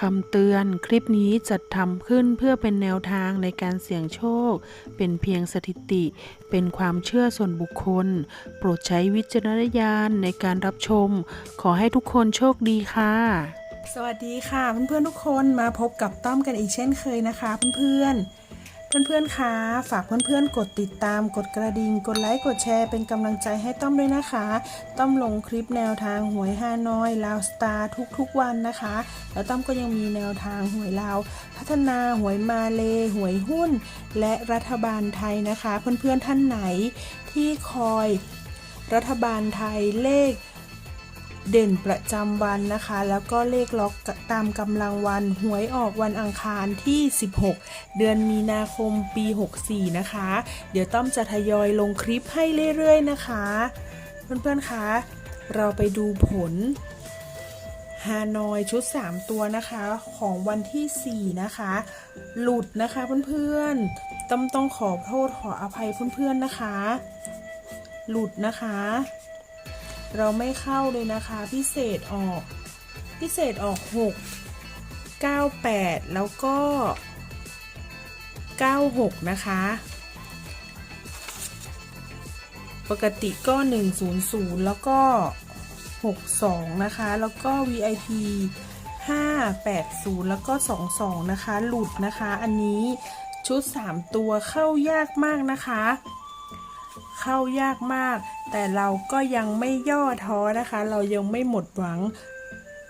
คำเตือนคลิปนี้จัดทำขึ้นเพื่อเป็นแนวทางในการเสี่ยงโชค เป็นเพียงสถิติ เป็นความเชื่อส่วนบุคคล โปรดใช้วิจารณญาณในการรับชม ขอให้ทุกคนโชคดีค่ะ สวัสดีค่ะเพื่อนๆทุกคนมาพบกับต้อมกันอีกเช่นเคยนะคะ เพื่อนๆ เพื่อนๆคะฝากเพื่อนๆ กดติดตาม กดกระดิ่ง กดไลค์ กดแชร์ เป็นกำลังใจให้ต้อมด้วยนะคะ ต้อมลงคลิปแนวทางหวยฮานอย ลาวสตาร์ทุกๆวันนะคะ แล้วต้อมก็ยังมีแนวทางหวยลาว พัฒนาหวยมาเล หวยหุ้น และรัฐบาลไทยนะคะ เพื่อนๆท่านไหนที่คอย รัฐบาลไทยเลข เด่นประจำวันนะคะ แล้วก็เลขล็อกตามกำลังวันหวยออกวันอังคารที่ 16 เดือนมีนาคมปี 64 นะคะ เดี๋ยวต้อมจะทยอยลงคลิปให้เรื่อยๆนะคะ เพื่อนๆคะเราไปดูผลฮานอยชุด 3 ตัวนะคะของวันที่ 4 นะคะ หลุดนะคะเพื่อนๆต้อมต้องขอโทษขออภัยเพื่อนๆนะคะ หลุดนะคะ เราไม่เข้าเลยนะคะ พิเศษออก พิเศษออก 6 98 แล้วก็ 96 นะคะ ปกติก็ 100 แล้วก็ 62 นะคะ แล้วก็ VIP 580 แล้วก็ 22 นะคะ หลุดนะคะ อันนี้ชุด 3 ตัวเข้ายากมากนะคะ เข้ายากมาก แต่เราก็ยังไม่ย่อท้อนะคะ เรายังไม่หมดหวัง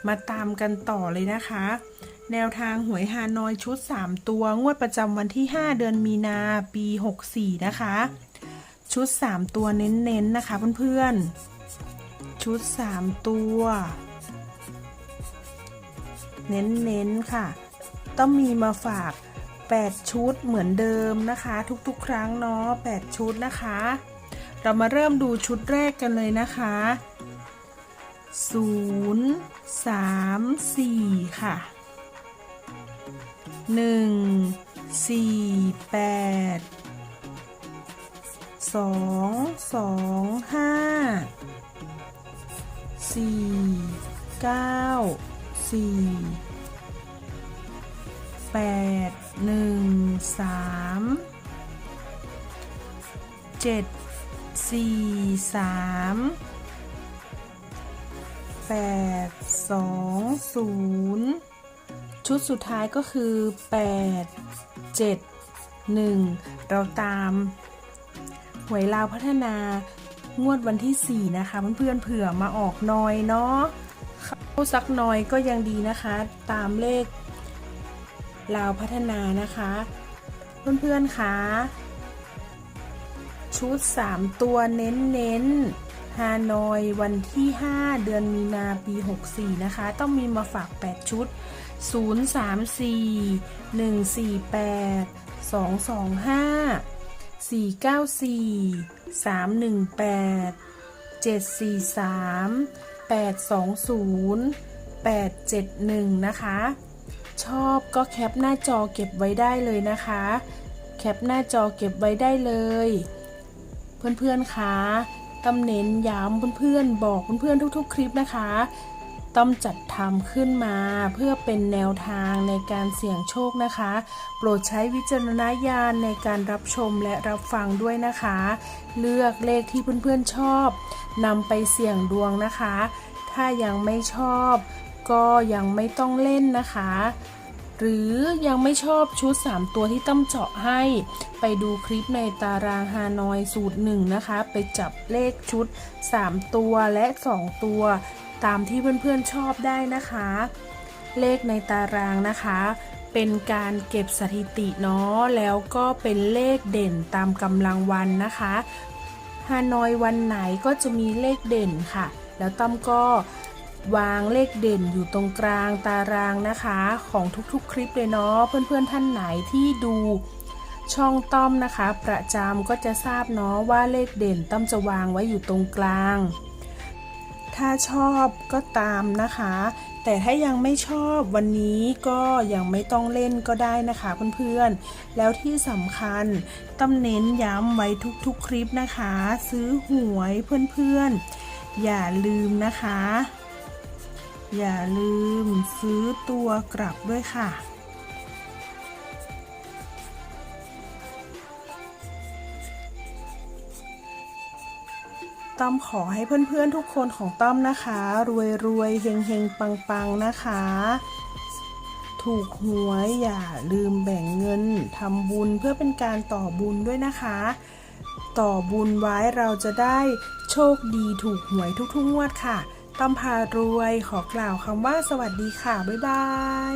มาตามกันต่อเลยนะคะ แนวทางหวยฮานอยชุด 3 ตัวงวดประจำวันที่ 5 เดือนมีนาปี 64 นะคะ ชุด 3 ตัวเน้นๆนะคะเพื่อนๆ ชุด 3 ตัว เน้นๆค่ะ ต้องมีมาฝาก 8 ชุดเหมือนเดิมนะคะ ทุกๆ ครั้งเนาะ8ชุดนะคะ เรามาเริ่มดูชุดแรกกันเลยนะคะ 0 3 4 ค่ะ 1 4 8 2 2 5 4 9 4แปดหนึ่ง สี่สามแปดสองศูนย์ชุดสุดท้ายก็คือแปดเจ็ดหนึ่งเราตามหวยลาวพัฒนางวดวันที่ 4 นะคะเพื่อนๆเผื่อมาออกน้อยเนาะเข้าสักน้อยก็ยังดีนะคะ ตามเลขลาวพัฒนานะคะ เพื่อนๆคะ ชุด 3 ตัวเน้นๆฮานอยวันที่ 5 เดือนมีนาปี 64 นะคะ ต้องมีมาฝาก 8 ชุด 0 3 4 1 4 8 2 2 5 4 9 4 3 1 8 7 4 3 8 2 0 8 7 1 นะคะ ชอบก็แคปหน้าจอเก็บไว้ได้เลยนะคะ แคปหน้าจอเก็บไว้ได้เลย เพื่อนๆคะตำเน้นย้ำเพื่อนๆ บอกเพื่อนๆทุกๆ คลิปนะคะต้องจัดทำขึ้นมาเพื่อเป็นแนวทางในการเสี่ยงโชคนะคะ โปรดใช้วิจารณญาณในการรับชมและรับฟังด้วยนะคะ เลือกเลขที่เพื่อนๆชอบนำไปเสี่ยงดวงนะคะ ถ้ายังไม่ชอบก็ยังไม่ต้องเล่นนะคะ หรือยังไม่ชอบชุด 3 ตัวที่ต้มเจาะให้ ไปดูคลิปในตารางฮานอยสูตร 1 นะคะ ไปจับเลขชุด 3 ตัวและ 2 ตัว ตามที่เพื่อนๆชอบได้นะคะ เลขในตารางนะคะ เป็นการเก็บสถิติเนาะแล้วก็เป็นเลขเด่นตามกำลังวันนะคะฮานอยวันไหนก็จะมีเลขเด่นค่ะ แล้วต้อมก็ วางเลขเด่นอยู่ตรงกลางตารางนะคะ ของทุกๆคลิปเลยเนาะเพื่อนๆท่านไหนที่ดูช่องต้อมนะคะ ประจำก็จะทราบเนาะว่าเลขเด่นต้อมจะวางไว้อยู่ตรงกลาง ถ้าชอบก็ตามนะคะ แต่ถ้ายังไม่ชอบวันนี้ก็ยังไม่ต้องเล่นก็ได้นะคะเพื่อนๆ แล้วที่สำคัญต้องเน้นย้ำไว้ทุกๆคลิปนะคะ ซื้อหวยเพื่อนๆ อย่าลืมนะคะ อย่าลืมซื้อตัวกลับด้วยค่ะ ต้อมขอให้เพื่อนๆทุกคนของต้อมนะคะ รวยรวยๆเฮงเฮงปังปังๆ นะคะ ถูกหวยอย่าลืมแบ่งเงินทำบุญเพื่อเป็นการต่อบุญด้วยนะคะ ต่อบุญไว้เราจะได้โชคดีถูกหวยทุกๆงวดค่ะ ต้อมพารวยขอกล่าวคำว่าสวัสดีค่ะ บ๊ายบาย